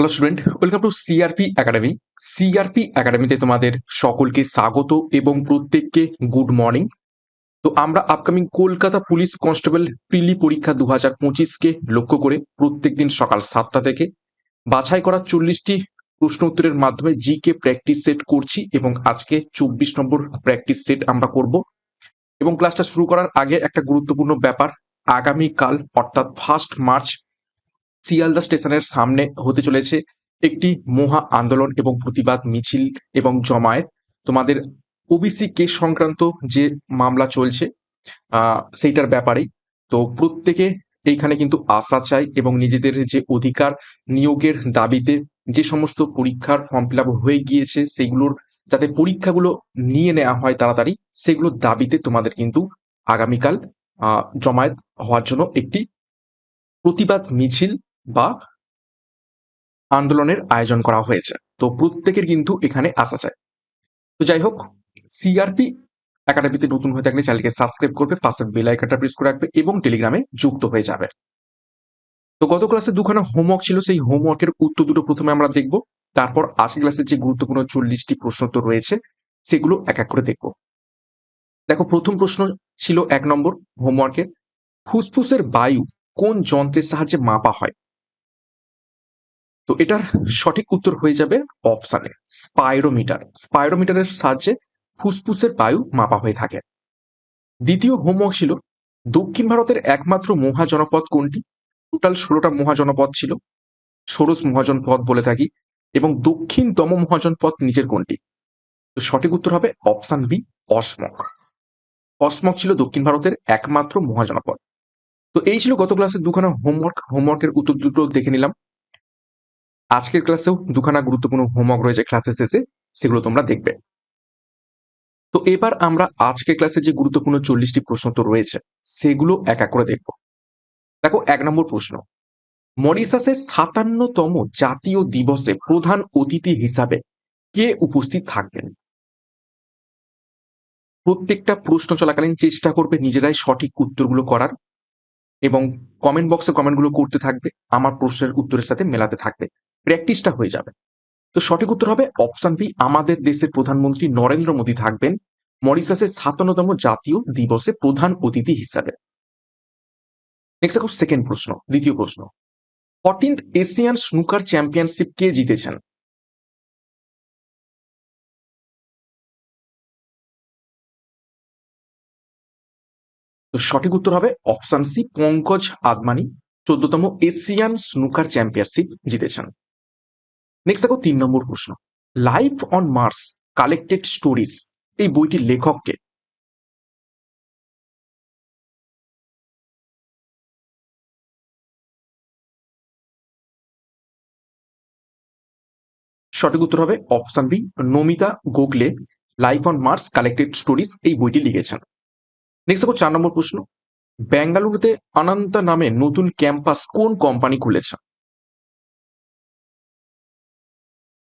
Hello student welcome to CRP academy CRP একাডেমিতে তোমাদের সকলকে স্বাগত এবং প্রত্যেককে গুড মর্নিং তো আমরা upcoming Kolkata police constable prelim পরীক্ষা দু হাজার পঁচিশকে লক্ষ্য করে প্রত্যেকদিন সকাল সাতটা থেকে বাছাই করা চল্লিশটি প্রশ্ন উত্তরের মাধ্যমে জি কে প্র্যাকটিস সেট করছি এবং আজকে চব্বিশ নম্বর প্র্যাকটিস সেট আমরা করব। এবং ক্লাসটা শুরু করার আগে একটা গুরুত্বপূর্ণ ব্যাপার, আগামীকাল অর্থাৎ ফার্স্ট মার্চ শিয়ালদা স্টেশনের সামনে হতে চলেছে একটি মহা আন্দোলন এবং প্রতিবাদ মিছিল এবং জমায়েত। তোমাদের ওবিসি কেস সংক্রান্ত যে মামলা চলছে সেইটার ব্যাপারেই। তো প্রত্যেকে এইখানে কিন্তু আশা চাই এবং নিজেদের যে অধিকার নিয়োগের দাবিতে যে সমস্ত পরীক্ষার ফর্ম ফিল হয়ে গিয়েছে সেগুলোর, যাতে পরীক্ষাগুলো নিয়ে নেওয়া হয় তাড়াতাড়ি সেগুলোর দাবিতে তোমাদের কিন্তু আগামীকাল জমায়েত হওয়ার জন্য একটি প্রতিবাদ মিছিল বা আন্দোলনের আয়োজন করা হয়েছে। তো প্রত্যেকের কিন্তু এখানে আসা চাই। তো যাই হোক সিআরপি একাডেমিতে নতুন হয়ে থাকলে চ্যানেলকে সাবস্ক্রাইব করবে, পাশে বেল আইকনটা প্রেস করে রাখবে এবং টেলিগ্রামে যুক্ত হয়ে যাবে। তো গত ক্লাসে দুখানা হোমওয়ার্ক ছিল, সেই হোমওয়ার্কের উত্তর দুটো প্রথমে আমরা দেখব। তারপর আজকে ক্লাসের যে গুরুত্বপূর্ণ চল্লিশটি প্রশ্ন তো রয়েছে, সেগুলো এক এক করে দেখব। দেখো, প্রথম প্রশ্ন ছিল এক নম্বর হোমওয়ার্কের ফুসফুসের বায়ু কোন যন্ত্রের সাহায্যে মাপা হয়? তো এটার সঠিক উত্তর হয়ে যাবে অপশানে স্পাইরোমিটার স্পাইরোমিটারের সাহায্যে ফুসফুসের বায়ু মাপা হয়ে থাকে। দ্বিতীয় হোমওয়ার্ক ছিল, দক্ষিণ ভারতের একমাত্র মহাজনপদ কোনটি? টোটাল ষোলোটা মহাজনপদ ছিল, ষোড়শ মহাজনপদ বলে থাকি, এবং দক্ষিণতম মহাজনপদ নিচের কোনটি? তো সঠিক উত্তর হবে অপশান বি, অসমক। অসমক ছিল দক্ষিণ ভারতের একমাত্র মহাজনপদ। তো এই ছিল গত ক্লাসে দুখানা হোমওয়ার্ক। হোমওয়ার্কের উত্তর দুটো দেখে নিলাম। আজকের ক্লাসেও দুখানা গুরুত্বপূর্ণ হোমওয়ার্ক রয়েছে ক্লাসে শেষে, সেগুলো তোমরা দেখবে। তো এবার আমরা আজকের ক্লাসে যে গুরুত্বপূর্ণ চল্লিশটি প্রশ্ন তো রয়েছে, সেগুলো এক এক করে দেখব। দেখো, এক নম্বর প্রশ্ন। মরিশাসের সাতান্নতম জাতীয় দিবসে প্রধান অতিথি হিসাবে কে উপস্থিত থাকবেন? প্রত্যেকটা প্রশ্ন চলাকালীন চেষ্টা করবে নিজেরাই সঠিক উত্তরগুলো করার এবং কমেন্ট বক্সে কমেন্টগুলো করতে থাকবে, আমার প্রশ্নের উত্তরের সাথে মেলাতে থাকবে। প্র্যাকটিসটা হয়ে যাবে। তো সঠিক উত্তর হবে অপশন বি আমাদের দেশের প্রধানমন্ত্রী নরেন্দ্র মোদী থাকবেন মরিশাসের সাতান্নতম জাতীয় দিবসে প্রধান অতিথি হিসাবে। সেকেন্ড প্রশ্ন, দ্বিতীয় প্রশ্ন। ফর্টিন্থ এশিয়ান স্নুকার চ্যাম্পিয়নশিপ কে জিতেছেন? তো সঠিক উত্তর হবে অপশন সি পঙ্কজ আদমানি চোদ্দতম এশিয়ান স্নুকার চ্যাম্পিয়নশিপ জিতেছেন। নেক্সট দেখো তিন নম্বর প্রশ্ন। Life on Mars collected stories এই বইটির লেখককে সঠিক উত্তর হবে option B Namita Gokhale life on Mars collected stories এই বইটি লিখেছেন। নেক্সট দেখো চার নম্বর প্রশ্ন। বেঙ্গালুরুতে অনন্তা নামে নতুন ক্যাম্পাস কোন কোম্পানি খুলেছে?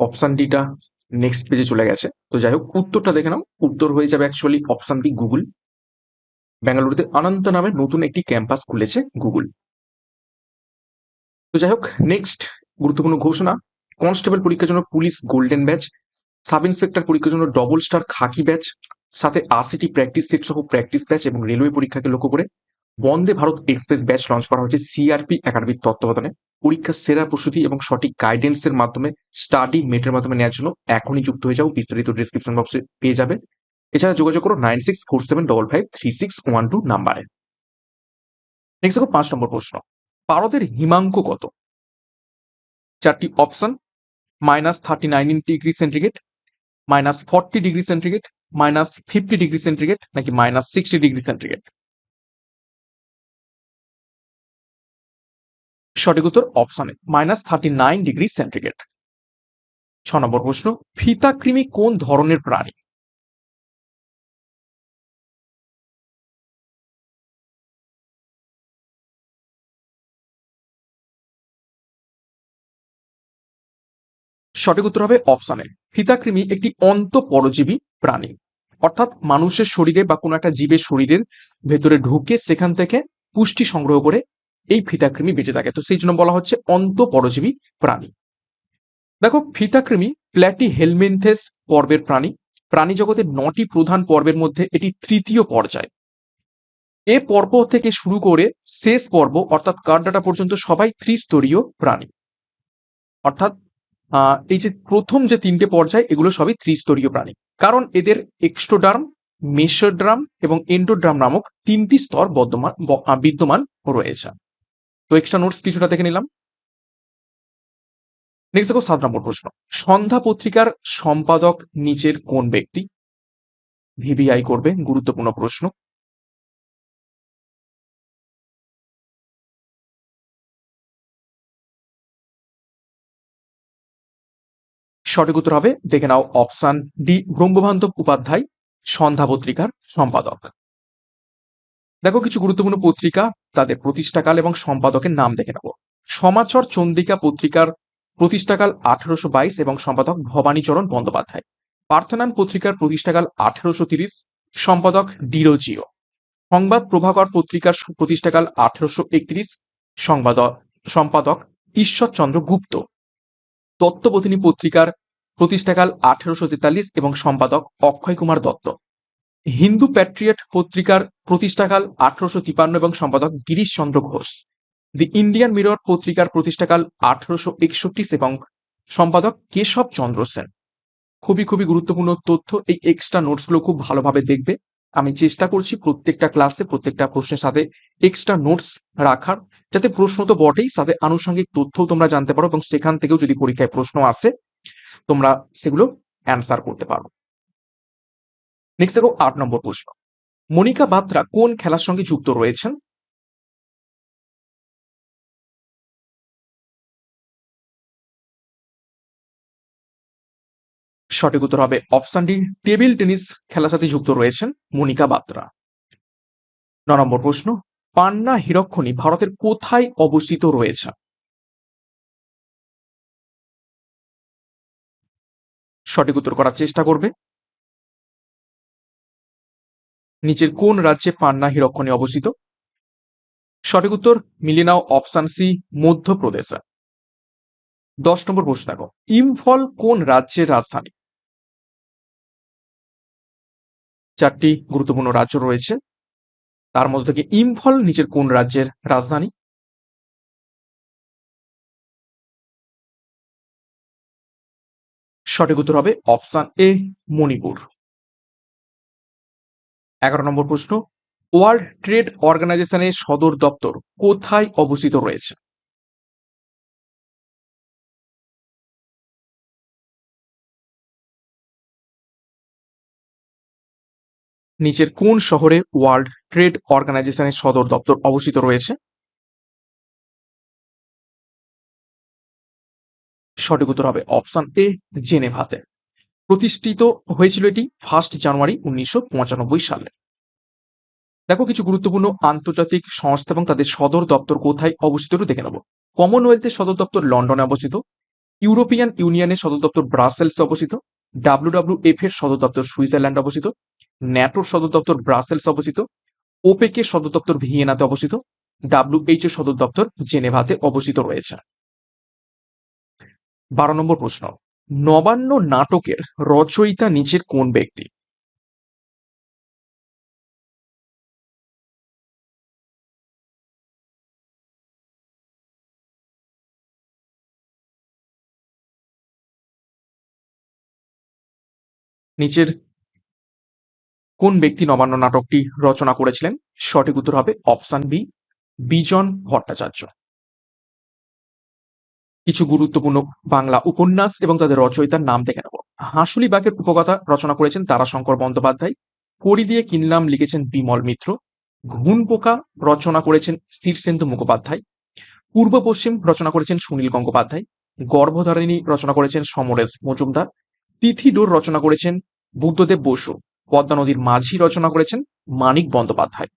অপশন ডিটা নেক্সট পেজে চলে গেছে। তো যাই হোক, উত্তরটা দেখে নাও। উত্তর হয়ে যাবে অ্যাকচুয়ালি অপশন বি গুগল বেঙ্গালুরুতে অনন্ত নামে নতুন একটি ক্যাম্পাস খুলেছে গুগল তো যাই হোক নেক্সট গুরুত্বপূর্ণ ঘোষণা। কনস্টেবল পরীক্ষার জন্য police golden batch sub inspector পরীক্ষার জন্য ডবল স্টার খাকি ব্যাচ সাথে আশিটি প্র্যাকটিস সেট সহ প্র্যাকটিস ব্যাচ এবং রেলওয়ে পরীক্ষাকে লক্ষ্য করে Vande Bharat express batch launch করা হয়েছে সিআরপি একাডেমির তত্ত্বাবধানে। পরীক্ষার সেরা প্রস্তুতি এবং সঠিক গাইডেন্সের মাধ্যমে স্টাডি মেটের মাধ্যমে নেওয়ার জন্য এখনই যুক্ত হয়ে যাও। বিস্তারিত ডিসক্রিপশন বক্সে পেয়ে যাবে। এছাড়া যোগাযোগ করো nine six four seven double five three six one two নাম্বারে। নেক্সট দেখো পাঁচ নম্বর প্রশ্ন। ভারতের হিমাঙ্ক কত? চারটি option minus thirty nine degree centigrade minus forty degree centigrade minus fifty degree centigrade নাকি মাইনাস সিক্সটি ডিগ্রি সেন্টিগ্রেড সঠিক উত্তর অপশনে minus thirty nine degree centigrade ছ নম্বর প্রশ্ন, ফিতা কৃমি কোন ধরনের প্রাণী? সঠিক উত্তর হবে অপশনে ফিতাকৃমি একটি অন্ত পরজীবী প্রাণী। অর্থাৎ মানুষের শরীরে বা কোনো একটা জীবের শরীরের ভেতরে ঢুকে সেখান থেকে পুষ্টি সংগ্রহ করে এই ফিতাকৃমি বেঁচে থাকে। তো সেই জন্য বলা হচ্ছে অন্ত পরজীবী প্রাণী। দেখো, ফিতাকৃমি প্ল্যাটি হেলমেন্থেস পর্বের প্রাণী। প্রাণী জগতের নটি প্রধান পর্বের মধ্যে এটি তৃতীয় পর্যায়। এ পর্ব থেকে শুরু করে শেষ পর্ব, অর্থাৎ কার্ডাটা পর্যন্ত সবাই ত্রিস্তরীয় প্রাণী। অর্থাৎ এই যে প্রথম যে তিনটে পর্যায়, এগুলো সবই ত্রিস্তরীয় প্রাণী। কারণ এদের এক্সট্রোডার্ম, মেসোড্রাম এবং এন্ডোড্রাম নামক তিনটি স্তর বিদ্যমান রয়েছে। তো এক্সট্রা নোটস কিছুটা দেখে নিলাম। নেক্সট দেখো সাত নম্বর প্রশ্ন। সন্ধ্যা পত্রিকার সম্পাদক নিচের কোন ব্যক্তি? ভিভিআই করবে, গুরুত্বপূর্ণ প্রশ্ন। সঠিক উত্তর হবে, দেখে নাও, অপশন ডি, ব্রহ্মবান্ধব উপাধ্যায়, সন্ধ্যা পত্রিকার সম্পাদক। দেখো কিছু গুরুত্বপূর্ণ পত্রিকা, তাদের প্রতিষ্ঠাকাল এবং সম্পাদকের নাম দেখে নেব। সমাচর চন্দ্রিকা পত্রিকার প্রতিষ্ঠাকাল আঠারোশো বাইশ এবং সম্পাদক ভবানীচরণ বন্দ্যোপাধ্যায়। পার্থনান পত্রিকার প্রতিষ্ঠাকাল আঠারোশো তিরিশ, সম্পাদক ডিরোজিও সংবাদ প্রভাকর পত্রিকার প্রতিষ্ঠাকাল আঠারোশো একত্রিশ সংবাদক সম্পাদক ঈশ্বরচন্দ্র গুপ্ত। তত্ত্ববোধিনী পত্রিকার প্রতিষ্ঠাকাল আঠারোশো তেতাল্লিশ এবং সম্পাদক অক্ষয় কুমার দত্ত। হিন্দু প্যাট্রিয়ট পত্রিকার প্রতিষ্ঠাকাল আঠারোশো তিপান্ন এবং সম্পাদক Girish Chandra Ghosh. The Indian Mirror পত্রিকার প্রতিষ্ঠাকাল আঠারোশো একষট্টি এবং সম্পাদক কেশব চন্দ্র সেন। খুবই খুবই গুরুত্বপূর্ণ তথ্য, এই এক্সট্রা নোটসগুলো খুব ভালোভাবে দেখবে। আমি চেষ্টা করছি প্রত্যেকটা ক্লাসে প্রত্যেকটা প্রশ্নের সাথে এক্সট্রা নোটস রাখার, যাতে প্রশ্ন তো বটেই, সাথে আনুষঙ্গিক তথ্যও তোমরা জানতে পারো এবং সেখান থেকেও যদি পরীক্ষায় প্রশ্ন আসে, তোমরা সেগুলো অ্যান্সার করতে পারো। নেক্সট দেখো আট নম্বর প্রশ্ন। মনিকা বাত্রা কোন খেলার সঙ্গে যুক্ত রয়েছেন? সঠিক উত্তর হবে অপশন ডি, টেবিল টেনিস খেলার সাথে যুক্ত রয়েছেন মনিকা বাত্রা। ন নম্বর প্রশ্ন, পান্না হিরক্ষণী ভারতের কোথায় অবস্থিত রয়েছে? সঠিক উত্তর করার চেষ্টা করবে নিচের কোন রাজ্যে পান্না হিরক্ষণী অবস্থিত? সঠিক উত্তর মিলিয়ে নাও অপশন সি, মধ্যপ্রদেশে। দশ নম্বর প্রশ্ন দেখো, ইম্ফল কোন রাজ্যের রাজধানী? চারটি গুরুত্বপূর্ণ রাজ্য রয়েছে। তার মধ্যে থেকে ইম্ফল নিচের কোন রাজ্যের রাজধানী? সঠিক উত্তর হবে অপশান এ, মণিপুর। এগারো নম্বর প্রশ্ন, ওয়ার্ল্ড ট্রেড অর্গানাইজেশনের সদর দপ্তর কোথায় অবস্থিত রয়েছে? নিচের কোন শহরে ওয়ার্ল্ড ট্রেড অর্গানাইজেশনের সদর দপ্তর অবস্থিত রয়েছে? সঠিক উত্তর হবে অপশন এ, জেনেভাতে। প্রতিষ্ঠিত হয়েছিল এটি ফার্স্ট জানুয়ারি উনিশশো পঁচানব্বই সালে। দেখো, কিছু গুরুত্বপূর্ণ আন্তর্জাতিক সংস্থা এবং তাদের সদর দপ্তর কোথায় অবস্থিত দেখে নেব। কমনওয়েলথের সদর দপ্তর লন্ডনে অবস্থিত ইউরোপিয়ান ইউনিয়নের সদর দপ্তর ব্রাসেলসে অবস্থিত ডাব্লিউডাব্লিউ এফ এর সদর দপ্তর সুইজারল্যান্ড অবস্থিত ন্যাটোর সদর দপ্তর ব্রাসেলস অবস্থিত ওপেক এর সদর দপ্তর ভিয়েনাতে অবস্থিত ডাব্লিউএইচ এর সদর দপ্তর জেনেভাতে অবস্থিত রয়েছে। বারো নম্বর প্রশ্ন নবান্ন নাটকের রচয়িতা নিচের কোন ব্যক্তি? নিচের কোন ব্যক্তি নবান্ন নাটকটি রচনা করেছিলেন? সঠিক উত্তর হবে অপশন বি, বিজন ভট্টাচার্য। কিছু গুরুত্বপূর্ণ বাংলা উপন্যাস এবং তাদের রচয়িতার নাম দেখে নেব। হাঁসুলি বাঘের উপকথা রচনা করেছেন তারাশঙ্কর বন্দ্যোপাধ্যায়। কড়ি দিয়ে কিনলাম লিখেছেন বিমল মিত্র। ঘুণ পোকা রচনা করেছেন শীর্ষেন্দু মুখোপাধ্যায়। পূর্ব পশ্চিম রচনা করেছেন সুনীল গঙ্গোপাধ্যায়। গর্ভধারিণী রচনা করেছেন সমরেশ মজুমদার। তিথি ডোর রচনা করেছেন বুদ্ধদেব বসু। পদ্মা নদীর মাঝি রচনা করেছেন মানিক বন্দ্যোপাধ্যায়।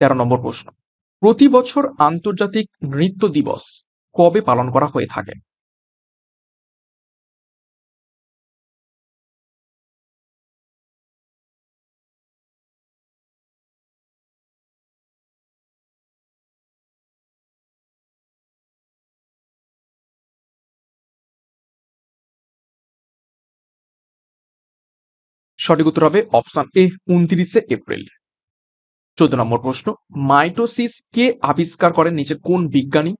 তেরো নম্বর প্রশ্ন। প্রতি বছর আন্তর্জাতিক নৃত্য দিবস কবে পালন করা হয়ে থাকে? সঠিক উত্তর হবে অপশন এ, উনত্রিশে এপ্রিল। চোদ্দ নম্বর প্রশ্ন, মাইটোসিস কে আবিষ্কার করেন? নিচের কোন বিজ্ঞানী?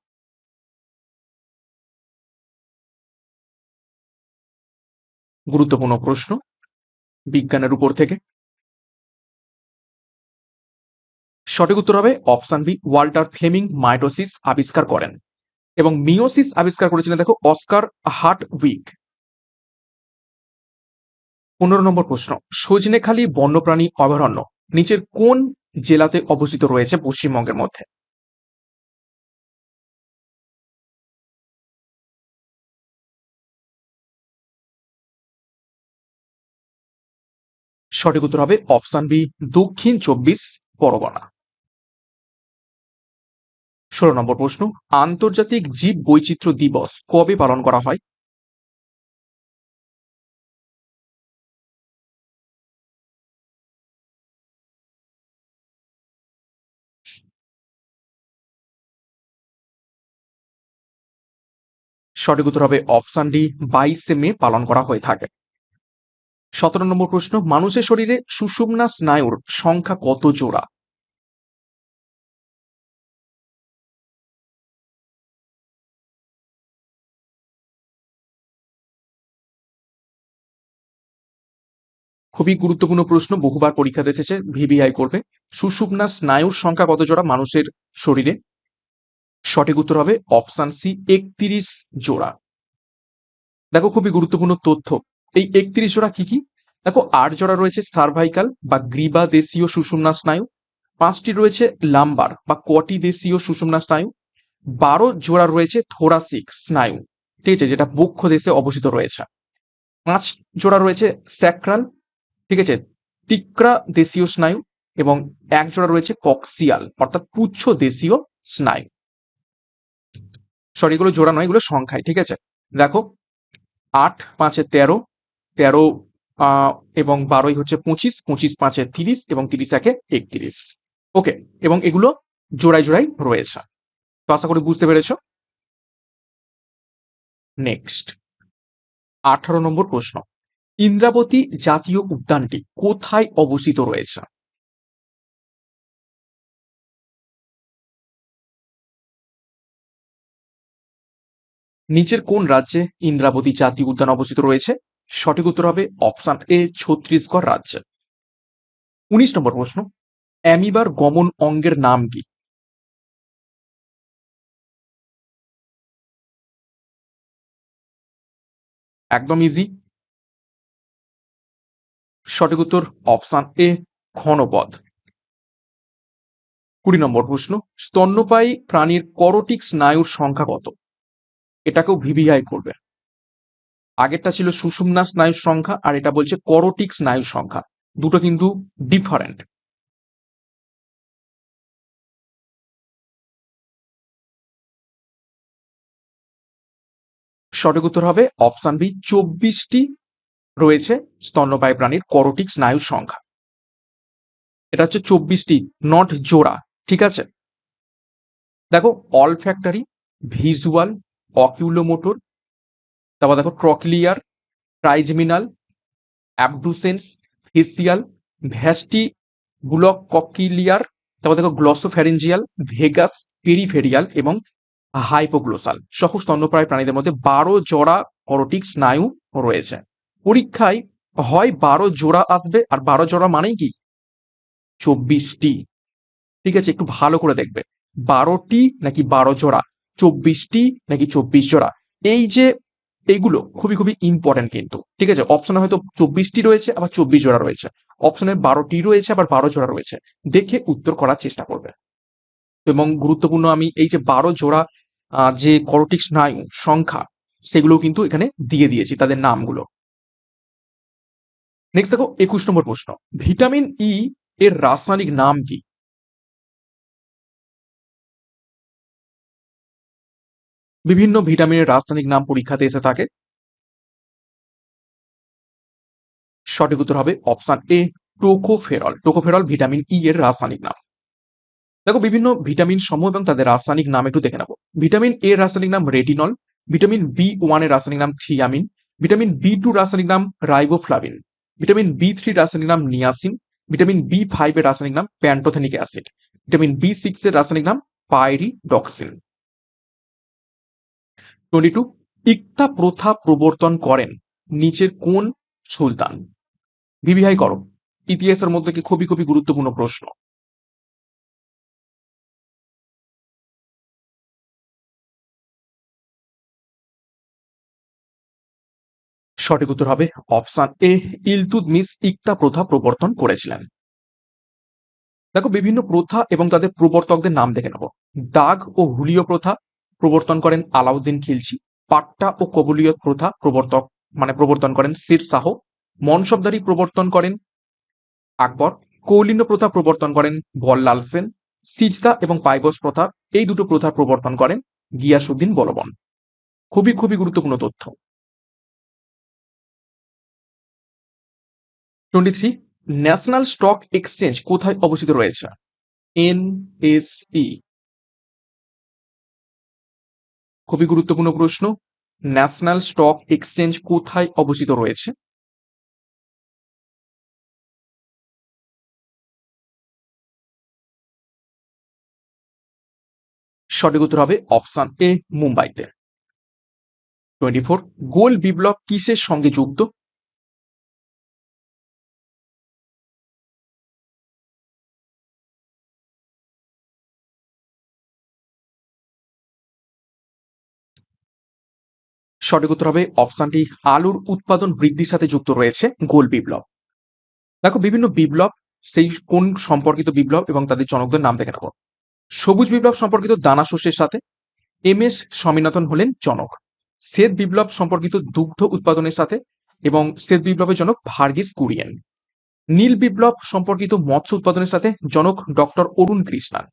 গুরুত্বপূর্ণ প্রশ্ন, বিজ্ঞানের উপর থেকে। সঠিক উত্তর হবে option B, Walter Fleming mitosis আবিষ্কার করেন। এবং মিওসিস আবিষ্কার করেছিলেন, দেখো, অস্কার হার্ট উইক পনেরো নম্বর প্রশ্ন সজনেখালি বন্যপ্রাণী অভয়ারণ্য, নিচের কোন জেলাতে অবস্থিত রয়েছে পশ্চিমবঙ্গের মধ্যে। সঠিক উত্তর হবে অপশন বি, দক্ষিণ চব্বিশ পরগনা। ষোলো নম্বর প্রশ্ন, আন্তর্জাতিক জীব বৈচিত্র্য দিবস কবে পালন করা হয়? সঠিক উত্তর হবে অপশন ডি, বাইশে মে পালন করা হয়ে থাকে। সতেরো নম্বর প্রশ্ন, মানুষের শরীরে সুষুম্না স্নায়ুর সংখ্যা কত জোড়া? খুবই গুরুত্বপূর্ণ প্রশ্ন, বহুবার পরীক্ষাতে এসেছে ভিভিআই করবে। সুষুম্না স্নায়ুর সংখ্যা কত জোড়া মানুষের শরীরে? সঠিক উত্তর হবে অপশান সি, একত্রিশ জোড়া। দেখো খুবই গুরুত্বপূর্ণ তথ্য। এই একত্রিশ জোড়া কি কি? দেখো, আট জোড়া রয়েছে সার্ভাইকাল বা গ্রীবা দেশীয় সুষুম্না স্নায়ু, পাঁচটি রয়েছে লাম্বার বা কটি দেশীয় সুষুম্না স্নায়ু, বারো জোড়া রয়েছে থোরাসিক স্নায়ু, ঠিক আছে, যেটা বক্ষ দেশে অবস্থিত রয়েছে। পাঁচ জোড়া রয়েছে স্যাক্রাল ঠিক আছে, তিক্রা দেশীয় স্নায়ু এবং এক জোড়া রয়েছে কক্সিয়াল অর্থাৎ পুচ্ছ দেশীয় স্নায়ু। সরি এগুলো জোড়া নয়, এগুলো সংখ্যায়, ঠিক আছে? দেখো, আট, পাঁচে তেরো তেরো এবং বারোই হচ্ছে পঁচিশ পঁচিশ, পাঁচে তিরিশ, এবং তিরিশ একে একত্রিশ। ওকে, এবং এগুলো জোড়ায় জোড়াই রয়েছে। তো আশা করি বুঝতে পেরেছ? নেক্সট আঠারো নম্বর প্রশ্ন। ইন্দ্রাবতী জাতীয় উদ্যানটি কোথায় অবস্থিত রয়েছে? নিচের কোন রাজ্যে ইন্দ্রাবতী জাতীয় উদ্যান অবস্থিত রয়েছে? সঠিক উত্তর হবে অপশন এ, ছত্তিশগড় রাজ্যে। উনিশ নম্বর প্রশ্ন, অ্যামিবার গমন অঙ্গের নাম কি? একদম ইজি সঠিক উত্তর অপশন এ ঘনপদ কুড়ি নম্বর প্রশ্ন, স্তন্যপায়ী প্রাণীর করটিক স্নায়ুর সংখ্যা কত? এটাকেও ভিভিআই করবে। আগেরটা ছিল সুষুম্না স্নায়ুর সংখ্যা আর এটা বলছে করোটিক স্নায়ুর সংখ্যা। দুটো কিন্তু ডিফারেন্ট সঠিক উত্তর হবে অপশন বি, চব্বিশটি রয়েছে স্তন্যপায়ী প্রাণীর করোটিক স্নায়ুর সংখ্যা। এটা হচ্ছে চব্বিশটি নট জোড়া, ঠিক আছে? দেখো অল ফ্যাক্টরি ভিজুয়াল অকিউলোমোটর তারপর দেখো trochlear trigeminal, abducens, facial, vestibulocochlear, তারপর দেখো গ্লসোফ্যারেঞ্জিয়াল ভেগাস, পেরিফেরিয়াল এবং হাইপোগ্লোসাল সহ স্তন্যপ্রায় প্রাণীদের মধ্যে বারো জোড়া করটিক স্নায়ু রয়েছে। পরীক্ষায় হয় বারো জোড়া আসবে, আর বারো জোড়া মানেই কি? চব্বিশটি। ঠিক আছে, একটু ভালো করে দেখবে। বারোটি নাকি বারো জোড়া? চব্বিশটি নাকি চব্বিশ জোড়া? এই যে এইগুলো খুবই খুবই ইম্পর্টেন্ট কিন্তু, ঠিক আছে? অপশনে হয়তো চব্বিশটি রয়েছে, আবার চব্বিশ জোড়া রয়েছে। অপশনে বারোটি রয়েছে, আবার বারো জোড়া রয়েছে। দেখে উত্তর করার চেষ্টা করবে। এবং গুরুত্বপূর্ণ আমি এই যে বারো জোড়া যে করটিক স্নায়ু সংখ্যা সেগুলো কিন্তু এখানে দিয়ে দিয়েছি তাদের নামগুলো। নেক্সট দেখো, একুশ নম্বর প্রশ্ন। ভিটামিন ই এর রাসায়নিক নাম কি? বিভিন্ন ভিটামিনের রাসায়নিক নাম পরীক্ষাতে এসে থাকে। সঠিক উত্তর হবে option A, tocopherol. Tocopherol vitamin E এর রাসায়নিক নাম। দেখো, বিভিন্ন ভিটামিন সমূহ এবং তাদের রাসায়নিক নাম একটু দেখে নেব। ভিটামিন এর রাসায়নিক নাম রেটিনল, ভিটামিন বি ওয়ানের রাসায়নিক নাম থিয়ামিন ভিটামিন বি টু রাসায়নিক নাম রাইবোফ্লাভিন, ভিটামিন বি থ্রি রাসায়নিক নাম নিয়াসিন, ভিটামিন বি ফাইভ এর রাসায়নিক নাম pantothenic acid, vitamin B six এর রাসায়নিক নাম পাইরিডক্সিন। টোয়েন্টি টু ইকতা প্রথা প্রবর্তন করেন নিচের কোন সুলতান? ভিভিহাই করো। ইতিহাসের মধ্যে কি খুবই খুবই গুরুত্বপূর্ণ প্রশ্ন? সঠিক উত্তর হবে অপশন এ ইলতুদমিস ইকতা প্রথা প্রবর্তন করেছিলেন। দেখো, বিভিন্ন প্রথা এবং তাদের প্রবর্তকদের নাম দেখে নেব। দাগ ও হুলীয় প্রথা প্রবর্তন করেন আলাউদ্দিন খিলজি। পাট্টা ও কবুলীয় প্রথা প্রবর্তক মানে প্রবর্তন করেন সির শাহ। মনসবদারি প্রবর্তন করেন আকবর। কৌলিন্য প্রথা প্রবর্তন করেন বল্লাল সেন। সিজদা এবং পাইবস প্রথা, এই দুটো প্রথা প্রবর্তন করেন গিয়াসুদ্দিন বলবন। খুবই খুবই গুরুত্বপূর্ণ তথ্য। Twenty three, National Stock Exchange কোথায় অবস্থিত রয়েছে? এনএসই খুবই গুরুত্বপূর্ণ প্রশ্ন। ন্যাশনাল স্টক এক্সচেঞ্জ কোথায় অবস্থিত রয়েছে? সঠিক উত্তর হবে অপশন এ, মুম্বাইতে। টোয়েন্টি ফোর, গোল বিপ্লব কিসের সঙ্গে যুক্ত? সঠিক উত্তর হবে অপশনটি আলুর উৎপাদন বৃদ্ধির সাথে যুক্ত রয়েছে, গোল বিপ্লব। দেখো বিভিন্ন বিপ্লব, সেই কোন সম্পর্কিত বিপ্লব এবং তাদের জনকদের নাম দেখে নেব। সবুজ বিপ্লব সম্পর্কিত দানা শস্যের সাথে, এম এস স্বামীনাথন হলেন জনক। শ্বেত বিপ্লব সম্পর্কিত দুগ্ধ উৎপাদনের সাথে এবং শ্বেত বিপ্লবের জনক ভার্গিস কুরিয়েন। নীল বিপ্লব সম্পর্কিত মৎস্য উৎপাদনের সাথে জনক ডক্টর অরুণ কৃষ্ণান।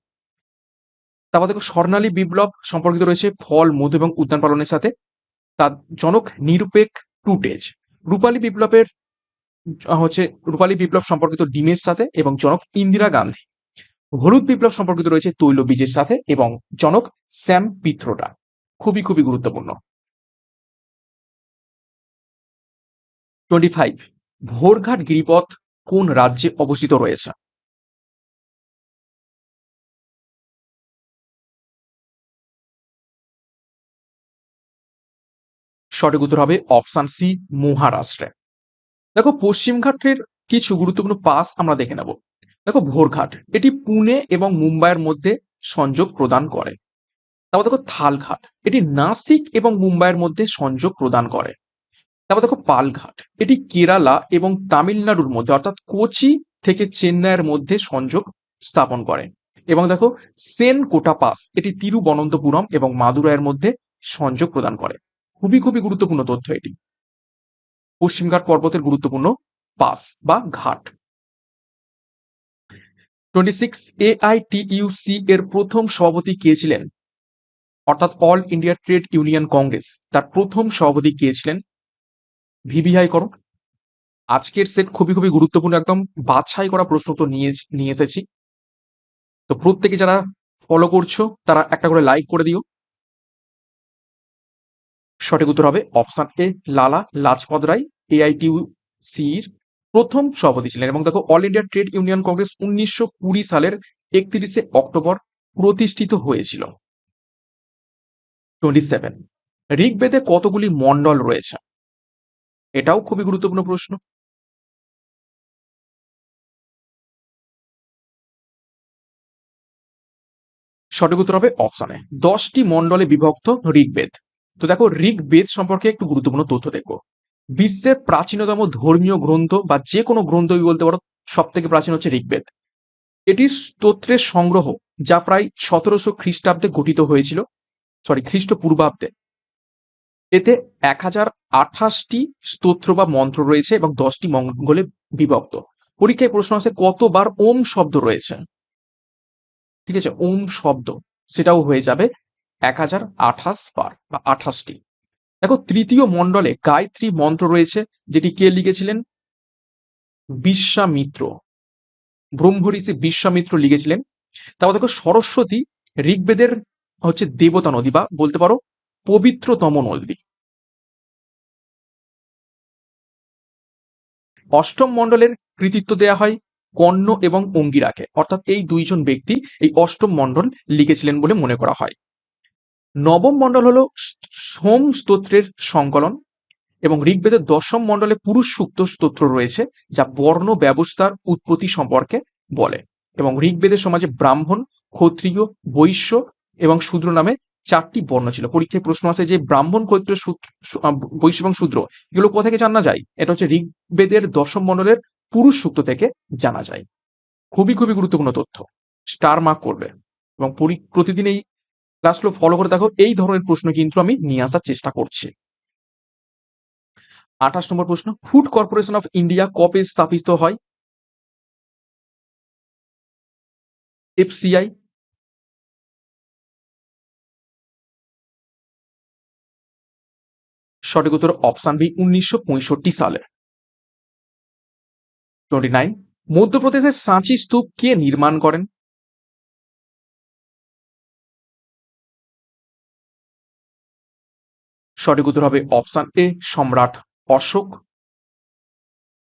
তারপর দেখো স্বর্ণালী বিপ্লব সম্পর্কিত রয়েছে ফল, মধু এবং উদ্যান পালনের সাথে তার জনক নিরুপেক টুটেজ। রূপালী বিপ্লবের হচ্ছে রূপালী বিপ্লব সম্পর্কিত ডিমের সাথে এবং জনক ইন্দিরা গান্ধী। হলুদ বিপ্লব সম্পর্কিত রয়েছে তৈল বীজের সাথে এবং জনক স্যাম পিত্রোটা। খুবই খুবই গুরুত্বপূর্ণ। টোয়েন্টি ফাইভ, ভোরঘাট গিরিপথ কোন রাজ্যে অবস্থিত রয়েছে? সঠিক উত্তর হবে অপশন সি, মহারাষ্ট্রে। দেখো পশ্চিমঘাটের কিছু গুরুত্বপূর্ণ পাস আমরা দেখে নেব। দেখো ভোরঘাট এটি পুনে এবং মুম্বাইয়ের মধ্যে সংযোগ প্রদান করে। তারপর দেখো থালঘাট এটি নাসিক এবং মুম্বাইয়ের মধ্যে সংযোগ প্রদান করে। তারপর দেখো পালঘাট এটি কেরালা এবং তামিলনাড়ুর মধ্যে, অর্থাৎ কোচি থেকে চেন্নাইয়ের মধ্যে সংযোগ স্থাপন করে। এবং দেখো সেন কোটা পাস। এটি তিরুবনন্তপুরম এবং মাদুরাইয়ের মধ্যে সংযোগ প্রদান করে। খুবই খুবই গুরুত্বপূর্ণ তথ্য এটি। পশ্চিমঘাট পর্বতের গুরুত্বপূর্ণ পাস বা ঘাট। টোয়েন্টি সিক্স এআইটিইউসি এর প্রথম সভাপতি কে ছিলেন? অর্থাৎ All India Trade Union Congress. তার প্রথম সভাপতি কে ছিলেন? ভিভিআই করো আজকের সেট খুবই খুবই গুরুত্বপূর্ণ। একদম বাছাই করা প্রশ্ন তো নিয়ে নিয়ে এসেছি। তো প্রত্যেকে যারা ফলো করছ, তারা একটা করে লাইক করে দিও। সঠিক উত্তর হবে অপশন এ, লালা লাজপত রায় এআইটিউ এআইটিউসির প্রথম সভাপতি ছিলেন। এবং দেখো, All India Trade Union Congress উনিশশো কুড়ি সালের একত্রিশে অক্টোবর প্রতিষ্ঠিত হয়েছিল। টোয়েন্টি সেভেন ঋগ্বেদে কতগুলি মণ্ডল রয়েছে? এটাও খুবই গুরুত্বপূর্ণ প্রশ্ন। সঠিক উত্তর হবে অপশনে দশটি মণ্ডলে বিভক্ত ঋগ্বেদ। তো দেখো ঋগ্বেদ সম্পর্কে একটু গুরুত্বপূর্ণ তথ্য দেখব। বিশ্বের প্রাচীনতম ধর্মীয় গ্রন্থ বা যে কোনো গ্রন্থ বলতে পারো সব থেকে প্রাচীন হচ্ছে ঋগ্বেদ। এটির স্তোত্রের সংগ্রহ যা প্রায় সতেরোশো খ্রিস্টাব্দে গঠিত হয়েছিল সরি খ্রিস্টপূর্বাব্দে। এতে এক হাজার আঠাশটি স্তোত্র বা মন্ত্র রয়েছে এবং দশটি মঙ্গলে বিভক্ত। পরীক্ষায় প্রশ্ন আছে কতবার ওম শব্দ রয়েছে? ঠিক আছে, ওম শব্দ, সেটাও হয়ে যাবে। এক হাজার আঠাশ বার বা আঠাশটি। দেখো, তৃতীয় মণ্ডলে গায়ত্রী মন্ত্র রয়েছে, যেটি কে লিখেছিলেন? বিশ্বামিত্র ব্রহ্মঋষি বিশ্বামিত্র লিখেছিলেন। তারপর দেখো, সরস্বতী ঋগ্বেদের হচ্ছে দেবতা নদী বা বলতে পারো পবিত্রতম নদী। অষ্টম মণ্ডলের কৃতিত্ব দেয়া হয় কর্ণ এবং অঙ্গিরাকে। অর্থাৎ এই দুইজন ব্যক্তি এই অষ্টম মণ্ডল লিখেছিলেন বলে মনে করা হয়। নবম মণ্ডল হলো সোম স্তোত্রের সংকলন এবং ঋগ্বেদের দশম মণ্ডলে পুরুষ সূক্ত স্তোত্র রয়েছে, যা বর্ণ ব্যবস্থার উৎপত্তি সম্পর্কে বলে এবং ঋগ্বেদের সমাজে ব্রাহ্মণ, ক্ষত্রিয়, বৈশ্য এবং শূদ্র নামে চারটি বর্ণ ছিল। পরীক্ষায় প্রশ্ন আসে যে ব্রাহ্মণ, ক্ষত্রিয় সূত্র বৈশ্য এবং শূদ্র, এগুলো কোথা থেকে জানা যায়? এটা হচ্ছে ঋগ্বেদের দশম মণ্ডলের পুরুষ সূক্ত থেকে জানা যায়। খুবই খুবই গুরুত্বপূর্ণ তথ্য। স্টার মার্ক করবে এবং প্রতিদিন এই ক্লাসগুলো ফলো করে দেখো, এই ধরনের প্রশ্ন কিন্তু আমি নিয়ে আসার চেষ্টা করছি। আঠাশ নম্বর প্রশ্ন ফুড কর্পোরেশন অফ ইন্ডিয়া কবে স্থাপিত হয়? এফসিআই সঠিক উত্তর অপশন বি, উনিশশো পঁয়ষট্টি সালে। টোয়েন্টি নাইন মধ্যপ্রদেশের সাঁচি স্তূপ কে নির্মাণ করেন? সঠিক উত্তর হবে অপশন এ, সম্রাট অশোক।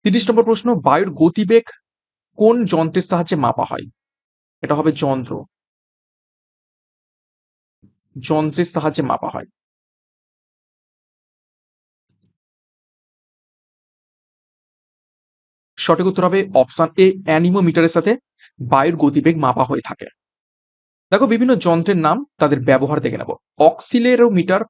তিরিশ নম্বর প্রশ্ন, বায়ুর গতিবেগ কোন যন্ত্রের সাহায্যে মাপা হয়? এটা হবে যন্ত্র। যন্ত্রের সাহায্যে মাপা হয়। সঠিক উত্তর হবে অপশন এ, অ্যানিমোমিটারের সাথে বায়ুর গতিবেগ মাপা হয়ে থাকে। দেখো, বিভিন্ন যন্ত্রের নাম তাদের ব্যবহার দেখে নেব। অক্সিলেরোমিটার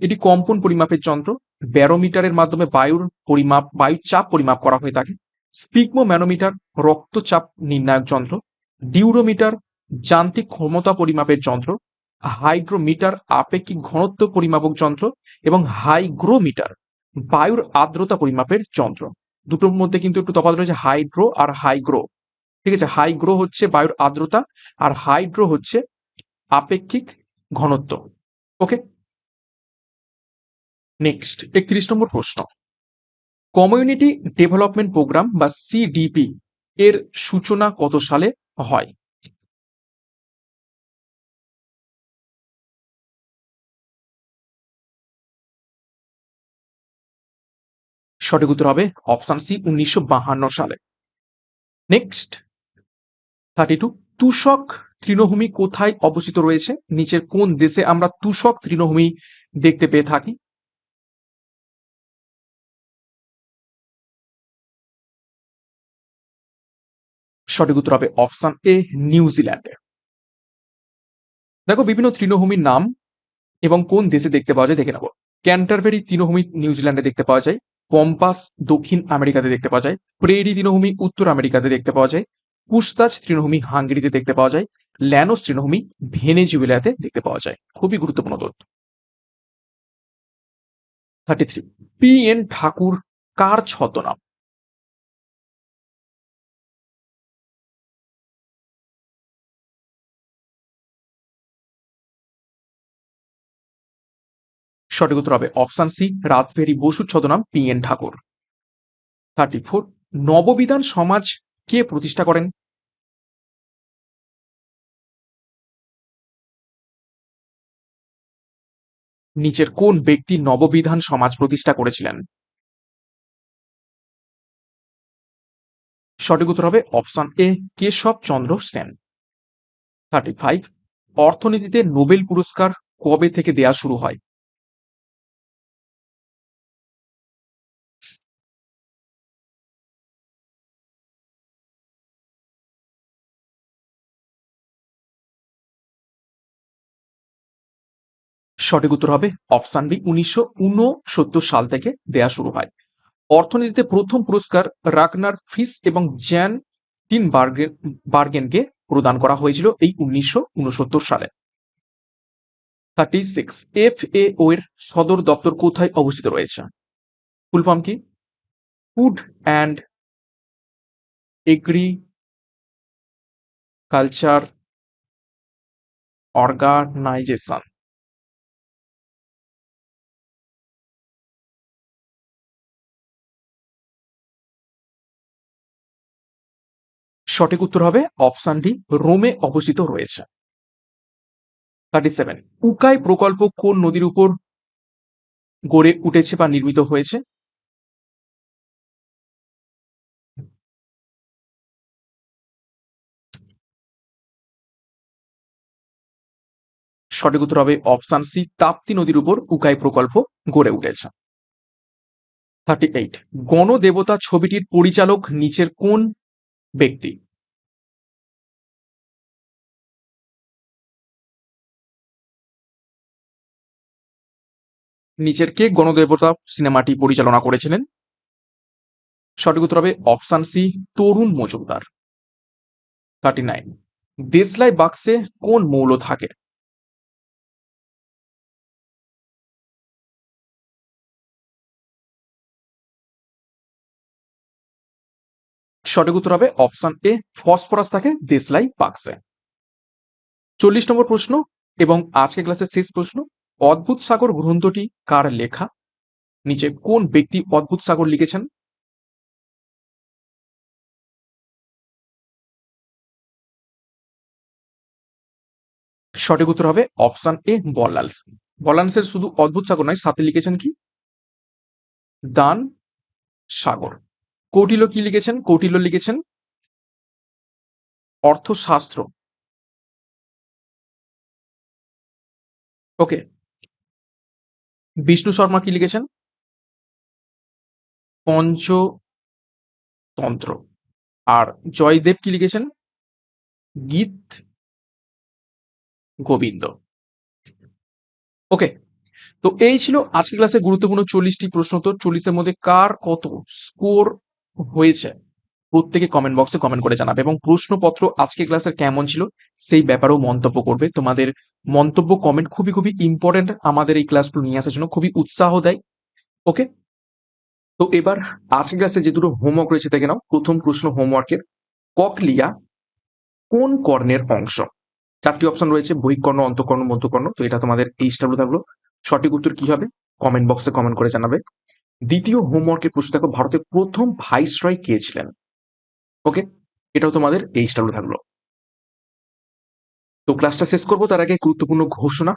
এটি কম্পন পরিমাপের যন্ত্র। ব্যারোমিটারের মাধ্যমে বায়ুর পরিমাপ, বায়ুর চাপ পরিমাপ করা হয়ে থাকে। স্পিগমো ম্যানোমিটার রক্তচাপ নির্ণায়ক যন্ত্র। ডিউরোমিটার যান্ত্রিক ক্ষমতা পরিমাপের যন্ত্র। হাইড্রোমিটার আপেক্ষিক ঘনত্ব পরিমাপক যন্ত্র এবং হাইগ্রোমিটার বায়ুর আর্দ্রতা পরিমাপের যন্ত্র। দুটোর মধ্যে কিন্তু একটু তফাৎ রয়েছে, হাইড্রো আর হাইগ্রো। ঠিক আছে, হাইগ্রো হচ্ছে বায়ুর আর্দ্রতা আর হাইড্রো হচ্ছে আপেক্ষিক ঘনত্ব। ওকে নেক্সট একত্রিশ নম্বর প্রশ্ন। কমিউনিটি ডেভেলপমেন্ট প্রোগ্রাম বা সিডিপি এর সূচনা কত সালে হয়? সঠিক উত্তর হবে অপশান সি, উনিশশো সালে। নেক্সট থার্টি টু তুষক তৃণভূমি কোথায় অবস্থিত রয়েছে? নিচের কোন দেশে আমরা তুষক তৃণভূমি দেখতে পেয়ে থাকি? সঠিক উত্তর হবে অপশন এ নিউজিল্যান্ডে দেখো, বিভিন্ন তৃণভূমির নাম এবং কোন দেশে দেখতে পাওয়া যায়, দেখে নেব। ক্যান্টারবেরি তৃণভূমি নিউজিল্যান্ডে দেখতে পাওয়া যায়, পম্পাস দক্ষিণ আমেরিকাতে দেখতে পাওয়া যায়, প্রেরি তৃণভূমি উত্তর আমেরিকাতে দেখতে পাওয়া যায় কুস্তাজ তৃণভূমি হাঙ্গেরিতে দেখতে পাওয়া যায়, ল্যানোস তৃণভূমি ভেনেজুয়েলাতে দেখতে পাওয়া যায়। খুবই গুরুত্বপূর্ণ তথ্য। Thirty three, P N Thakur কার ছদ্মনাম? সঠিক উত্তর হবে অপশন সি, রাজভেরি বসুর ছদনাম P N Thakur. Thirty four Nababidhan Samaj কে প্রতিষ্ঠা করেন? নিচের কোন ব্যক্তি নববিধান সমাজ প্রতিষ্ঠা করেছিলেন? সঠিক উত্তর হবে option A, Keshab Chandra Sen. Thirty five অর্থনীতিতে নোবেল পুরস্কার কবে থেকে দেয়া শুরু হয়? সঠিক উত্তর হবে অপশান বি, উনিশশো সাল থেকে দেয়া শুরু হয়। অর্থনীতিতে প্রথম পুরস্কার রাগনার ফিস এবং জ্যান টিন বার্গেন বার্গেনকে প্রদান করা হয়েছিল এই উনিশশো উনসত্তর সালে। Thirty six F A O এর সদর দপ্তর কোথায় অবস্থিত রয়েছে? ফুলফর্ম কি? Food and agriculture organisation. সঠিক উত্তর হবে অপশন ডি, রোমে অবস্থিত রয়েছে। থার্টি সেভেন উকাই প্রকল্প কোন নদীর উপর গড়ে উঠেছে বা নির্মিত হয়েছে? সঠিক উত্তর হবে অপশান সি, তাপ্তি নদীর উপর উকাই প্রকল্প গড়ে উঠেছে। থার্টি এইট গণদেবতা ছবিটির পরিচালক নিচের কোন ব্যক্তি? নিচের কে গণদেবতা সিনেমাটি পরিচালনা করেছিলেন। সঠিক উত্তর হবে option C, Tarun Majumdar. Thirty nine দেশলাই বাক্সে কোন মৌল থাকে? সঠিক উত্তর হবে অপশন এ, ফসফরাস থাকে দেশলাই বাক্সে। চল্লিশ নম্বর প্রশ্ন এবং আজকে ক্লাসের শেষ প্রশ্ন। অদ্ভুত সাগর গ্রন্থটি কার লেখা? নিচে কোন ব্যক্তি অদ্ভুত সাগর লিখেছেন? সঠিক উত্তর হবে অপশন এ বল্লাল সিং শুধু অদ্ভুত সাগর নয়, সাথে লিখেছেন কি? দান সাগর। কৌটিল্য কি লিখেছেন? কৌটিল্য লিখেছেন অর্থশাস্ত্র। ওকে বিষ্ণু শর্মা কি লিখেছেন? পঞ্চতন্ত্র। আর জয়দেব কি লিখেছেন? গীত গোবিন্দ। ওকে তো এই ছিল আজকে ক্লাসে গুরুত্বপূর্ণ চল্লিশটি প্রশ্ন তো চল্লিশের মধ্যে কার কত স্কোর হয়েছে? প্রত্যেকে কমেন্ট বক্সে কমেন্ট করে জানাবে এবং প্রশ্নপত্র আজকে ক্লাসের কেমন ছিল সেই ব্যাপারেও মন্তব্য করবে। তোমাদের মন্তব্য কমেন্ট খুবই খুবই ইম্পর্টেন্ট আমাদের এই ক্লাসগুলো নিয়ে আসার জন্য খুবই উৎসাহ দেয়। ওকে তো এবার আজকে ক্লাসে যে দুটো হোমওয়ার্ক রয়েছে, দেখে নাও। প্রথম প্রশ্ন হোমওয়ার্কের ককলিয়া কোন কর্ণের অংশ? চারটি অপশন রয়েছে, বহিকর্ণ, অন্তকর্ণ, মধ্যকর্ণ। তো এটা তোমাদের এইচডাব্লিউ থাকল। সঠিক উত্তর কি হবে? কমেন্ট বক্সে কমেন্ট করে জানাবে। দ্বিতীয় হোমওয়ার্কের প্রশ্ন দেখো, ভারতের প্রথম ভাইসরয় কে ছিলেন? ওকে এটাও তোমাদের এই এইচডাব্লিউ থাকল। তো ক্লাসটা শেষ করব, তার আগে গুরুত্বপূর্ণ ঘোষণা।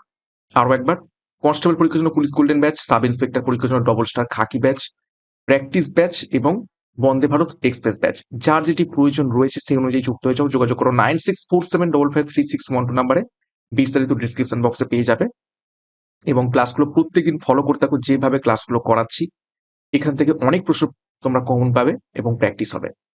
আরও একবার কনস্টেবল পরীক্ষার জন্য police golden batch sub inspector পরীক্ষার জন্য double star khaki batch practice batch এবং বন্দে ভারত এক্সপ্রেস ব্যাচ যার যেটি প্রয়োজন রয়েছে, সেই অনুযায়ী যুক্ত হয়ে যাও, যোগাযোগ করো nine six four seven double five three six one two নাম্বারে। বিস্তারিত ডিসক্রিপশন বক্সে পেয়ে যাবে। এবং ক্লাসগুলো প্রত্যেকদিন ফলো করতে থাকো, যেভাবে ক্লাসগুলো করাচ্ছি। এখান থেকে অনেক প্রশ্ন তোমরা কমন পাবে এবং প্র্যাকটিস হবে।